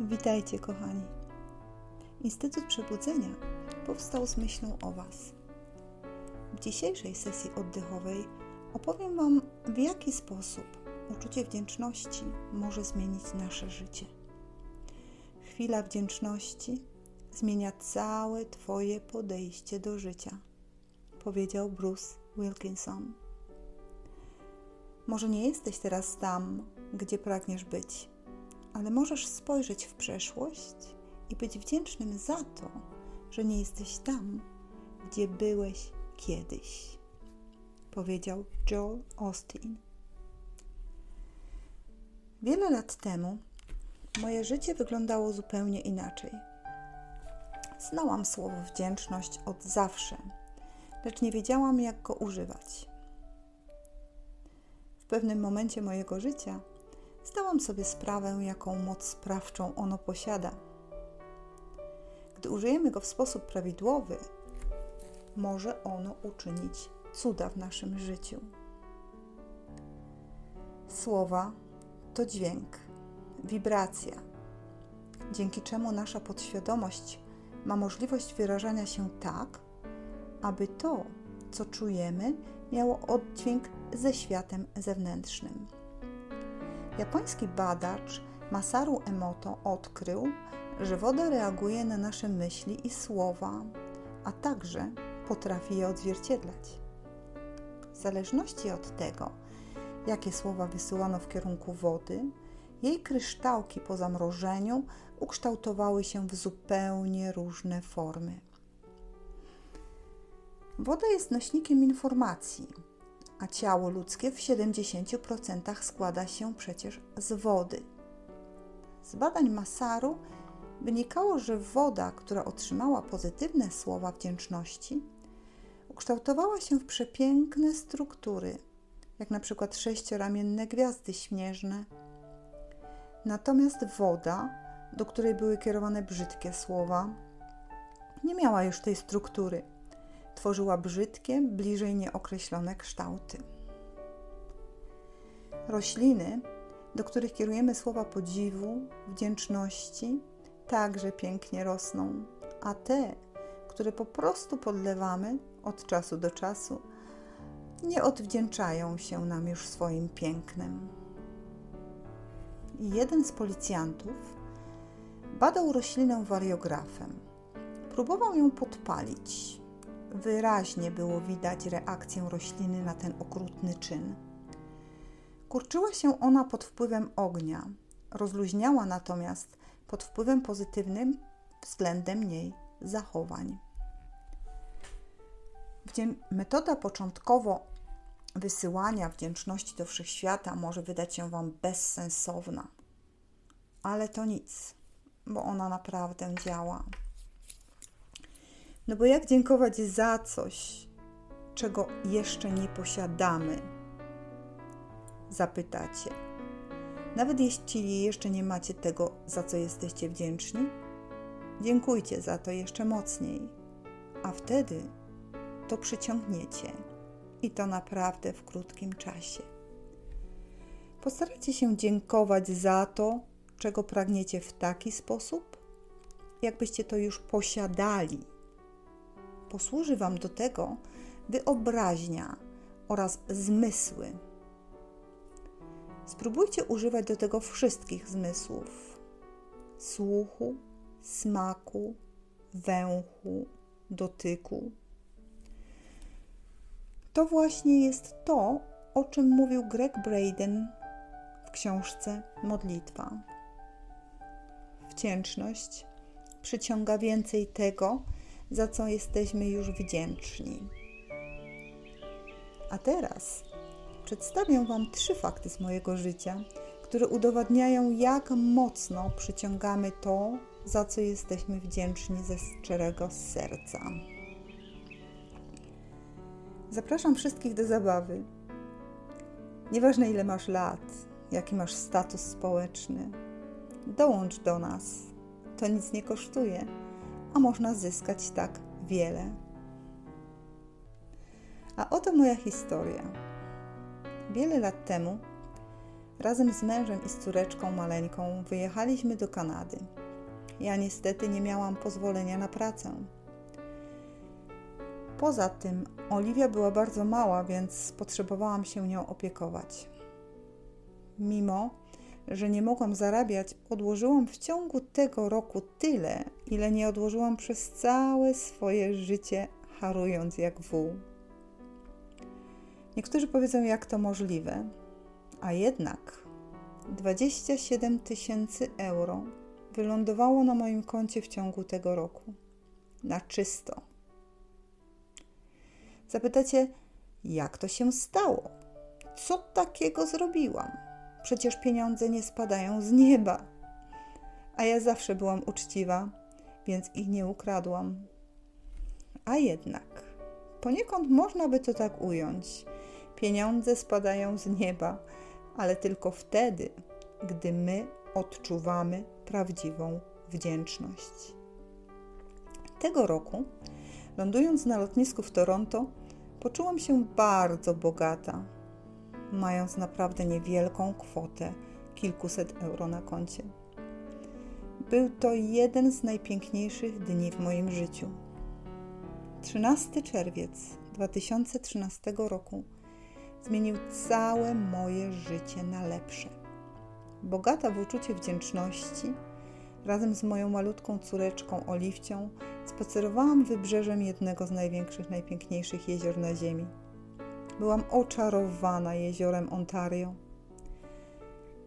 Witajcie, kochani. Instytut Przebudzenia powstał z myślą o Was. W dzisiejszej sesji oddechowej opowiem Wam, w jaki sposób uczucie wdzięczności może zmienić nasze życie. Chwila wdzięczności zmienia całe Twoje podejście do życia, powiedział Bruce Wilkinson. Może nie jesteś teraz tam, gdzie pragniesz być ale możesz spojrzeć w przeszłość i być wdzięcznym za to, że nie jesteś tam, gdzie byłeś kiedyś, powiedział Joel Austin. Wiele lat temu moje życie wyglądało zupełnie inaczej. Znałam słowo wdzięczność od zawsze, lecz nie wiedziałam, jak go używać. W pewnym momencie mojego życia zdałam sobie sprawę, jaką moc sprawczą ono posiada. Gdy użyjemy go w sposób prawidłowy, może ono uczynić cuda w naszym życiu. Słowa to dźwięk, wibracja, dzięki czemu nasza podświadomość ma możliwość wyrażania się tak, aby to, co czujemy, miało oddźwięk ze światem zewnętrznym. Japoński badacz Masaru Emoto odkrył, że woda reaguje na nasze myśli i słowa, a także potrafi je odzwierciedlać. W zależności od tego, jakie słowa wysyłano w kierunku wody, jej kryształki po zamrożeniu ukształtowały się w zupełnie różne formy. Woda jest nośnikiem informacji a ciało ludzkie w 70% składa się przecież z wody. Z badań Masaru wynikało, że woda, która otrzymała pozytywne słowa wdzięczności, ukształtowała się w przepiękne struktury, jak na przykład sześcioramienne gwiazdy śnieżne. Natomiast woda, do której były kierowane brzydkie słowa, nie miała już tej struktury – tworzyła brzydkie, bliżej nieokreślone kształty. Rośliny, do których kierujemy słowa podziwu, wdzięczności, także pięknie rosną, a te, które po prostu podlewamy od czasu do czasu, nie odwdzięczają się nam już swoim pięknem. Jeden z policjantów badał roślinę wariografem. Próbował ją podpalić, Wyraźnie było widać reakcję rośliny na ten okrutny czyn. Kurczyła się ona pod wpływem ognia, rozluźniała natomiast pod wpływem pozytywnym względem niej zachowań. Metoda początkowo wysyłania wdzięczności do wszechświata może wydać się Wam bezsensowna, ale to nic, bo ona naprawdę działa. No bo jak dziękować za coś, czego jeszcze nie posiadamy? Zapytacie. Nawet jeśli jeszcze nie macie tego, za co jesteście wdzięczni, dziękujcie za to jeszcze mocniej, a wtedy to przyciągniecie i to naprawdę w krótkim czasie. Postarajcie się dziękować za to, czego pragniecie w taki sposób, jakbyście to już posiadali posłuży Wam do tego wyobraźnia oraz zmysły. Spróbujcie używać do tego wszystkich zmysłów: słuchu, smaku, węchu, dotyku. To właśnie jest to, o czym mówił Greg Braden w książce Modlitwa. Wdzięczność przyciąga więcej tego, za co jesteśmy już wdzięczni. A teraz przedstawię Wam trzy fakty z mojego życia, które udowadniają, jak mocno przyciągamy to, za co jesteśmy wdzięczni ze szczerego serca. Zapraszam wszystkich do zabawy. Nieważne ile masz lat, jaki masz status społeczny, dołącz do nas. To nic nie kosztuje a można zyskać tak wiele. A oto moja historia. Wiele lat temu Razem z mężem i z córeczką maleńką wyjechaliśmy do Kanady. Ja niestety nie miałam pozwolenia na pracę. Poza tym Oliwia była bardzo mała, więc potrzebowałam się nią opiekować. Mimo, że nie mogłam zarabiać, odłożyłam w ciągu tego roku tyle, ile nie odłożyłam przez całe swoje życie, harując jak wół. Niektórzy powiedzą, jak to możliwe, a jednak 27 tysięcy euro wylądowało na moim koncie w ciągu tego roku. Na czysto. Zapytacie, jak to się stało? Co takiego zrobiłam? Przecież pieniądze nie spadają z nieba. A ja zawsze byłam uczciwa, więc ich nie ukradłam. A jednak, poniekąd można by to tak ująć. Pieniądze spadają z nieba, ale tylko wtedy, gdy my odczuwamy prawdziwą wdzięczność. Tego roku, lądując na lotnisku w Toronto, poczułam się bardzo bogata, mając naprawdę niewielką kwotę kilkuset euro na koncie. Był to jeden z najpiękniejszych dni w moim życiu. 13 czerwiec 2013 roku zmienił całe moje życie na lepsze. Bogata w uczucie wdzięczności, razem z moją malutką córeczką Oliwcią, spacerowałam wybrzeżem jednego z największych, najpiękniejszych jezior na Ziemi. Byłam oczarowana jeziorem Ontario.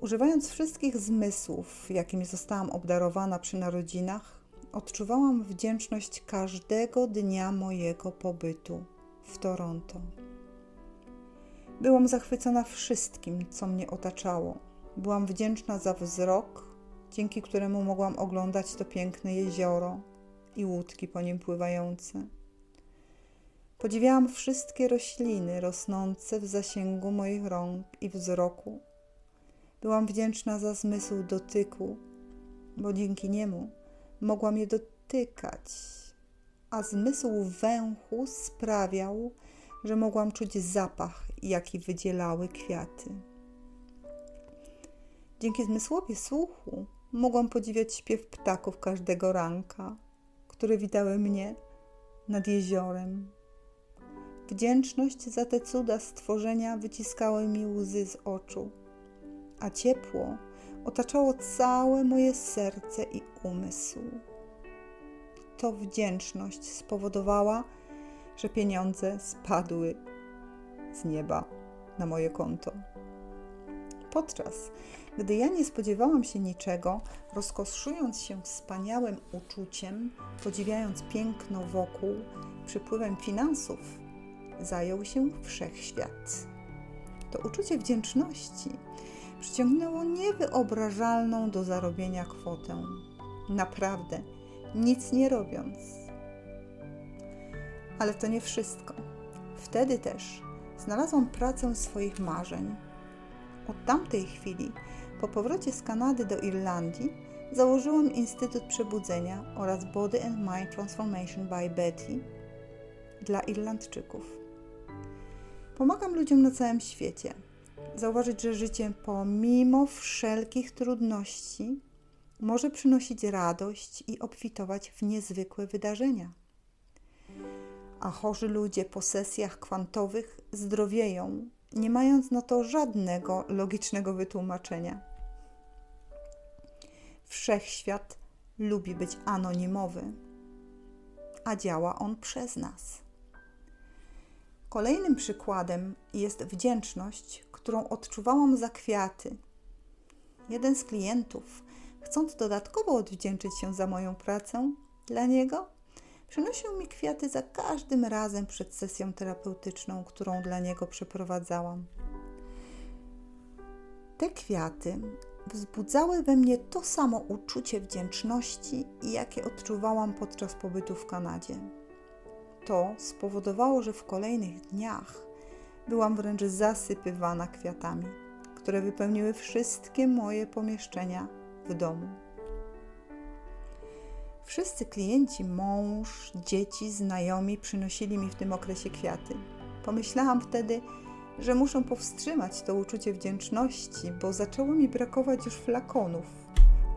Używając wszystkich zmysłów, jakimi zostałam obdarowana przy narodzinach, odczuwałam wdzięczność każdego dnia mojego pobytu w Toronto. Byłam zachwycona wszystkim, co mnie otaczało. Byłam wdzięczna za wzrok, dzięki któremu mogłam oglądać to piękne jezioro i łódki po nim pływające. Podziwiałam wszystkie rośliny rosnące w zasięgu moich rąk i wzroku. Byłam wdzięczna za zmysł dotyku, bo dzięki niemu mogłam je dotykać, a zmysł węchu sprawiał, że mogłam czuć zapach, jaki wydzielały kwiaty. Dzięki zmysłowi słuchu mogłam podziwiać śpiew ptaków każdego ranka, które witały mnie nad jeziorem. Wdzięczność za te cuda stworzenia wyciskały mi łzy z oczu, a ciepło otaczało całe moje serce i umysł. To wdzięczność spowodowała, że pieniądze spadły z nieba na moje konto. Podczas gdy ja nie spodziewałam się niczego, rozkoszując się wspaniałym uczuciem, podziwiając piękno wokół, przypływem finansów, zajął się wszechświat. To uczucie wdzięczności przyciągnęło niewyobrażalną do zarobienia kwotę. Naprawdę, nic nie robiąc. Ale to nie wszystko. Wtedy też znalazłam pracę swoich marzeń. Od tamtej chwili, po powrocie z Kanady do Irlandii, założyłam Instytut Przebudzenia oraz Body and Mind Transformation by Betty dla Irlandczyków. Pomagam ludziom na całym świecie zauważyć, że życie pomimo wszelkich trudności może przynosić radość i obfitować w niezwykłe wydarzenia a chorzy ludzie po sesjach kwantowych zdrowieją, nie mając na to żadnego logicznego wytłumaczenia. Wszechświat lubi być anonimowy, a działa on przez nas. Kolejnym przykładem jest wdzięczność, którą odczuwałam za kwiaty. Jeden z klientów, chcąc dodatkowo odwdzięczyć się za moją pracę, dla niego Przynosił mi kwiaty za każdym razem przed sesją terapeutyczną, którą dla niego przeprowadzałam. Te kwiaty wzbudzały we mnie to samo uczucie wdzięczności, jakie odczuwałam podczas pobytu w Kanadzie. To spowodowało, że w kolejnych dniach byłam wręcz zasypywana kwiatami, które wypełniły wszystkie moje pomieszczenia w domu. Wszyscy klienci, mąż, dzieci, znajomi przynosili mi w tym okresie kwiaty. Pomyślałam wtedy, że muszę powstrzymać to uczucie wdzięczności, bo zaczęło mi brakować już flakonów,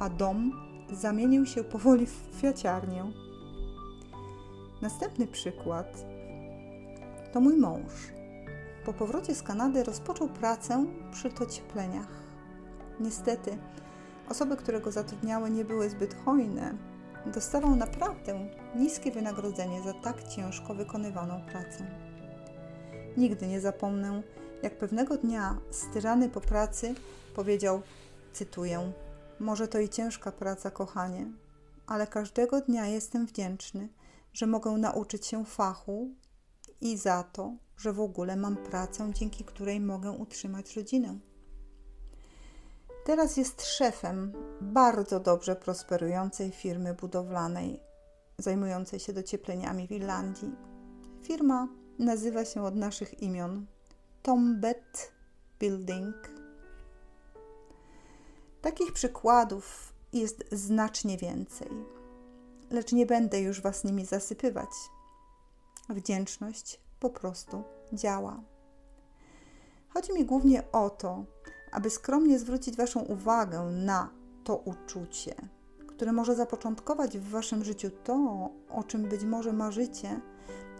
a dom zamienił się powoli w kwiaciarnię. Następny przykład to mój mąż. Po powrocie z Kanady rozpoczął pracę przy dociepleniach. Niestety, osoby, które go zatrudniały, nie były zbyt hojne. Dostawał naprawdę niskie wynagrodzenie za tak ciężko wykonywaną pracę. Nigdy nie zapomnę, jak pewnego dnia, styrany po pracy, powiedział, cytuję: Może to i ciężka praca, kochanie, ale każdego dnia jestem wdzięczny, że mogę nauczyć się fachu i za to, że w ogóle mam pracę, dzięki której mogę utrzymać rodzinę. Teraz jest szefem bardzo dobrze prosperującej firmy budowlanej zajmującej się dociepleniami w Irlandii. Firma nazywa się od naszych imion Tombet Building. Takich przykładów jest znacznie więcej, lecz nie będę już Was nimi zasypywać. Wdzięczność po prostu działa. Chodzi mi głównie o to, aby skromnie zwrócić Waszą uwagę na to uczucie, które może zapoczątkować w Waszym życiu to, o czym być może marzycie,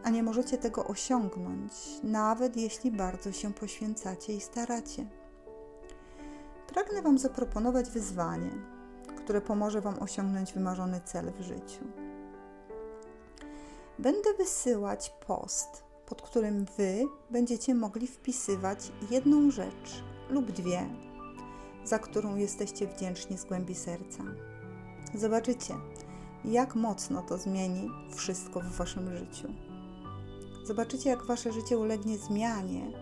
a nie możecie tego osiągnąć, nawet jeśli bardzo się poświęcacie i staracie. Pragnę Wam zaproponować wyzwanie, które pomoże Wam osiągnąć wymarzony cel w życiu. Będę wysyłać post, pod którym Wy będziecie mogli wpisywać jedną rzecz lub dwie, za którą jesteście wdzięczni z głębi serca. Zobaczycie, jak mocno to zmieni wszystko w Waszym życiu. Zobaczycie, jak Wasze życie ulegnie zmianie,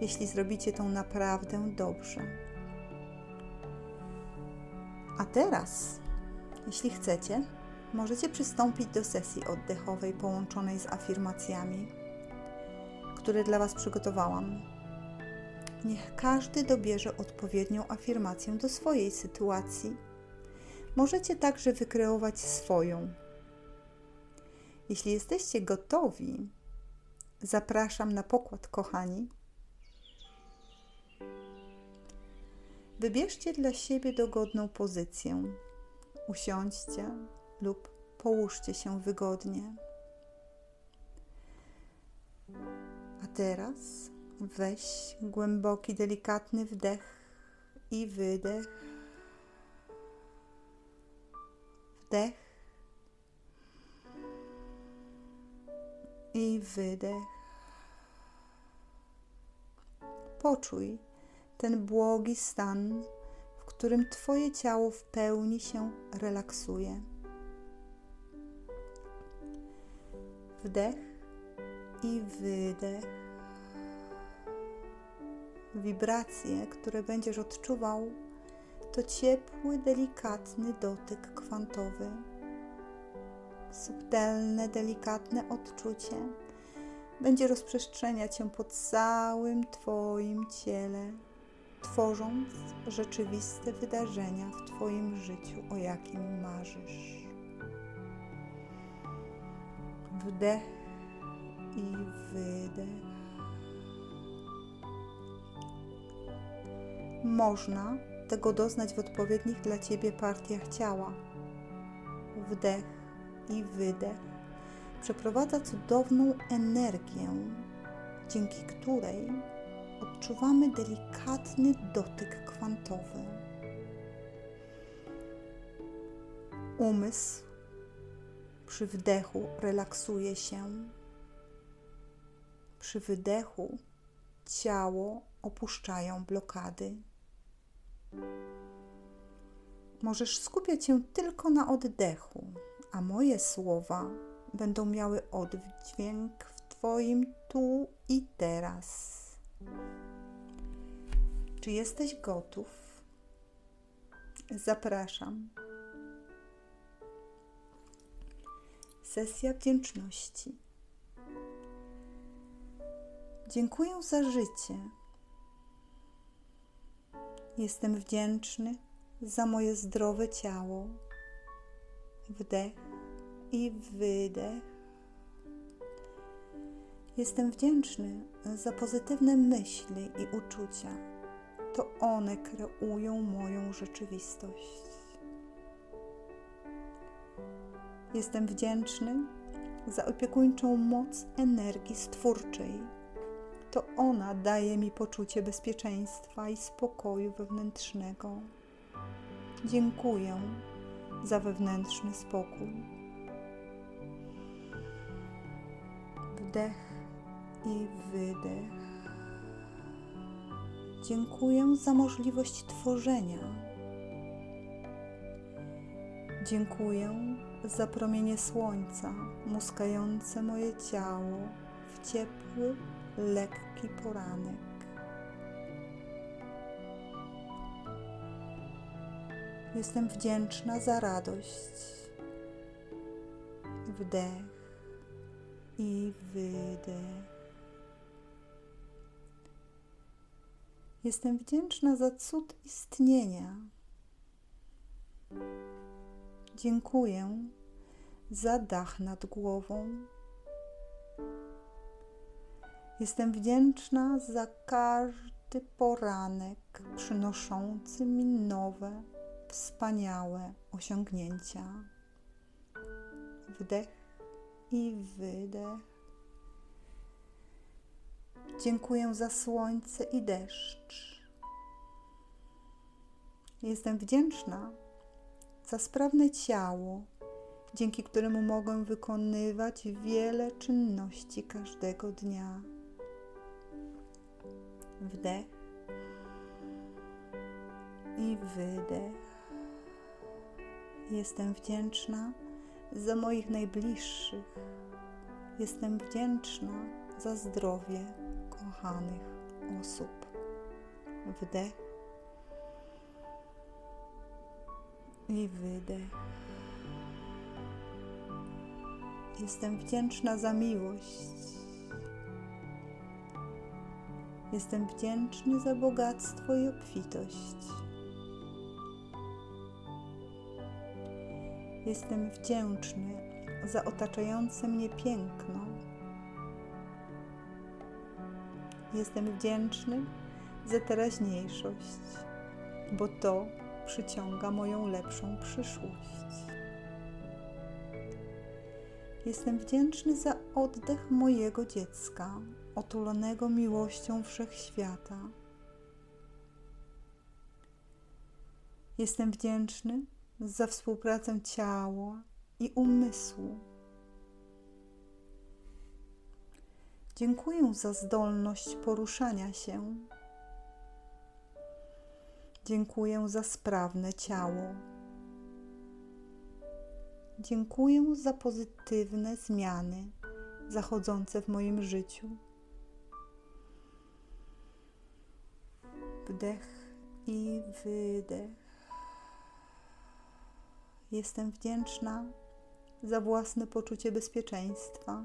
jeśli zrobicie to naprawdę dobrze. A teraz, jeśli chcecie, możecie przystąpić do sesji oddechowej połączonej z afirmacjami, które dla Was przygotowałam. Niech każdy dobierze odpowiednią afirmację do swojej sytuacji. Możecie także wykreować swoją. Jeśli jesteście gotowi, zapraszam na pokład, kochani. Wybierzcie dla siebie dogodną pozycję. Usiądźcie lub połóżcie się wygodnie. A teraz weź głęboki, delikatny wdech i wydech. Wdech i wydech. Poczuj ten błogi stan, w którym Twoje ciało w pełni się relaksuje. Wdech i wydech. Wibracje, które będziesz odczuwał, to ciepły, delikatny dotyk kwantowy. Subtelne, delikatne odczucie będzie rozprzestrzeniać się po całym Twoim ciele, tworząc rzeczywiste wydarzenia w Twoim życiu, o jakim marzysz. Wdech i wydech. Można tego doznać w odpowiednich dla Ciebie partiach ciała. Wdech i wydech przeprowadza cudowną energię, dzięki której odczuwamy delikatny dotyk kwantowy. Umysł przy wdechu relaksuje się, przy wydechu ciało opuszczają blokady. Możesz skupiać się tylko na oddechu, a moje słowa będą miały oddźwięk w Twoim tu i teraz. Czy jesteś gotów? Zapraszam. Sesja wdzięczności. Dziękuję za życie. Jestem wdzięczny za moje zdrowe ciało. Wdech i wydech. Jestem wdzięczny za pozytywne myśli i uczucia. To one kreują moją rzeczywistość. Jestem wdzięczny za opiekuńczą moc energii stwórczej. To ona daje mi poczucie bezpieczeństwa i spokoju wewnętrznego. Dziękuję za wewnętrzny spokój. Wdech i wydech. Dziękuję za możliwość tworzenia. Dziękuję za promienie słońca muskające moje ciało w ciepły, lekki poranek. Jestem wdzięczna za radość. Wdech i wydech. Jestem wdzięczna za cud istnienia. Dziękuję za dach nad głową. Jestem wdzięczna za każdy poranek przynoszący mi nowe, wspaniałe osiągnięcia. Wdech i wydech. Dziękuję za słońce i deszcz. Jestem wdzięczna za sprawne ciało, dzięki któremu mogę wykonywać wiele czynności każdego dnia. Wdech i wydech. Jestem wdzięczna za moich najbliższych. Jestem wdzięczna za zdrowie kochanych osób. Wdech i wydech. Jestem wdzięczna za miłość. Jestem wdzięczny za bogactwo i obfitość. Jestem wdzięczny za otaczające mnie piękno. Jestem wdzięczny za teraźniejszość, bo to przyciąga moją lepszą przyszłość. Jestem wdzięczny za oddech mojego dziecka, otulonego miłością wszechświata. Jestem wdzięczny za współpracę ciała i umysłu. Dziękuję za zdolność poruszania się. Dziękuję za sprawne ciało. Dziękuję za pozytywne zmiany zachodzące w moim życiu. Wdech i wydech. Jestem wdzięczna za własne poczucie bezpieczeństwa.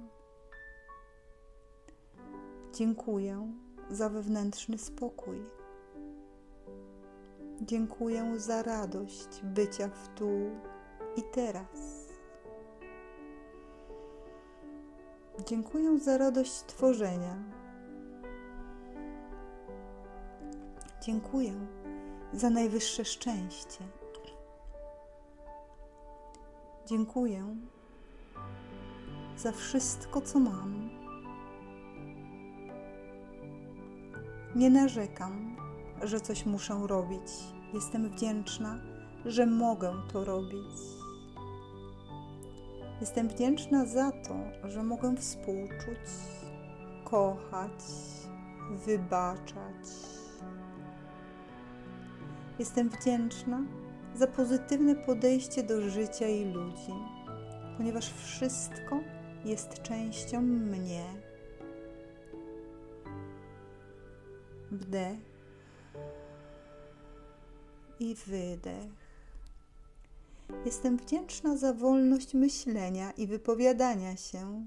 Dziękuję za wewnętrzny spokój. Dziękuję za radość bycia w tu i teraz. Dziękuję za radość tworzenia. Dziękuję za najwyższe szczęście. Dziękuję za wszystko, co mam. Nie narzekam, że coś muszę robić. Jestem wdzięczna, że mogę to robić. Jestem wdzięczna za to, że mogę współczuć, kochać, wybaczać. Jestem wdzięczna za pozytywne podejście do życia i ludzi, ponieważ wszystko jest częścią mnie. Wdech i wydech. Jestem wdzięczna za wolność myślenia i wypowiadania się.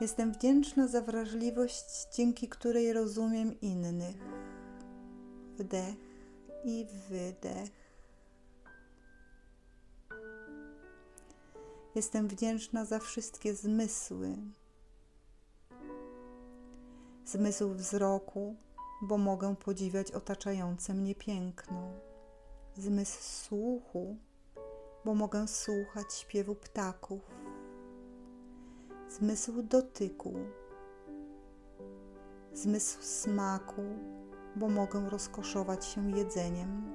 Jestem wdzięczna za wrażliwość, dzięki której rozumiem innych. Wdech i wydech. Jestem wdzięczna za wszystkie zmysły. Zmysł wzroku, bo mogę podziwiać otaczające mnie piękno. Zmysł słuchu, bo mogę słuchać śpiewu ptaków. Zmysł dotyku, zmysł smaku, bo mogę rozkoszować się jedzeniem.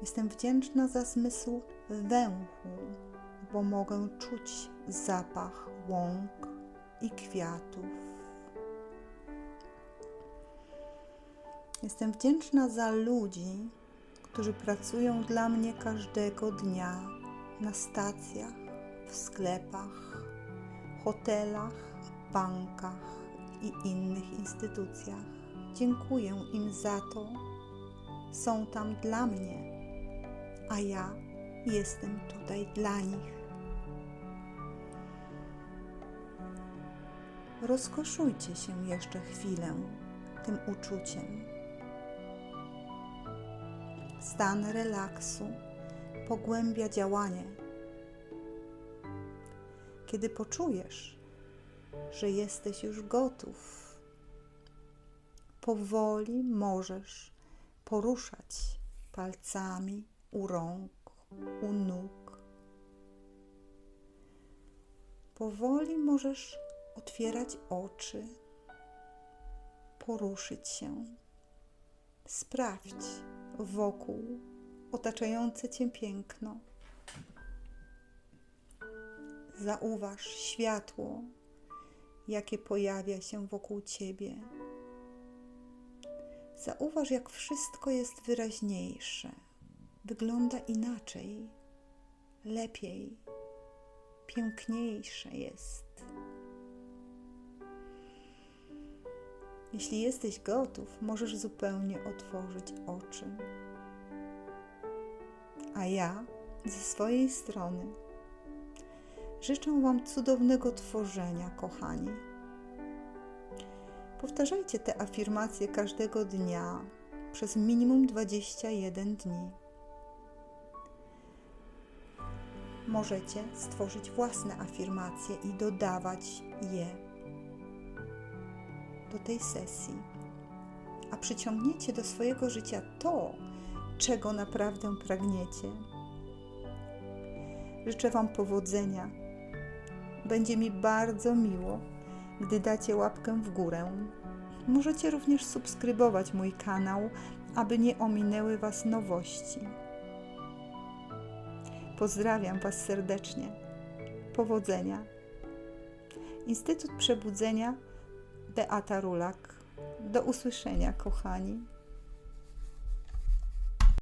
Jestem wdzięczna za zmysł węchu, bo mogę czuć zapach łąk i kwiatów. Jestem wdzięczna za ludzi, którzy pracują dla mnie każdego dnia na stacjach, w sklepach, hotelach, bankach i innych instytucjach. Dziękuję im za to. Są tam dla mnie, a ja jestem tutaj dla nich. Rozkoszujcie się jeszcze chwilę tym uczuciem. Stan relaksu pogłębia działanie. Kiedy poczujesz, że jesteś już gotów, powoli możesz poruszać palcami u rąk, u nóg. Powoli możesz otwierać oczy, poruszyć się. Sprawdź wokół otaczające Cię piękno. Zauważ światło, jakie pojawia się wokół Ciebie. Zauważ, jak wszystko jest wyraźniejsze, wygląda inaczej, lepiej, piękniejsze jest. Jeśli jesteś gotów, możesz zupełnie otworzyć oczy. A ja ze swojej strony życzę Wam cudownego tworzenia, kochani. Powtarzajcie te afirmacje każdego dnia przez minimum 21 dni. Możecie stworzyć własne afirmacje i dodawać je tej sesji, a przyciągniecie do swojego życia to, czego naprawdę pragniecie. Życzę Wam powodzenia. Będzie mi bardzo miło, gdy dacie łapkę w górę. Możecie również subskrybować mój kanał, aby nie ominęły Was nowości. Pozdrawiam Was serdecznie. Powodzenia. Instytut Przebudzenia Beata Rulak. Do usłyszenia, kochani.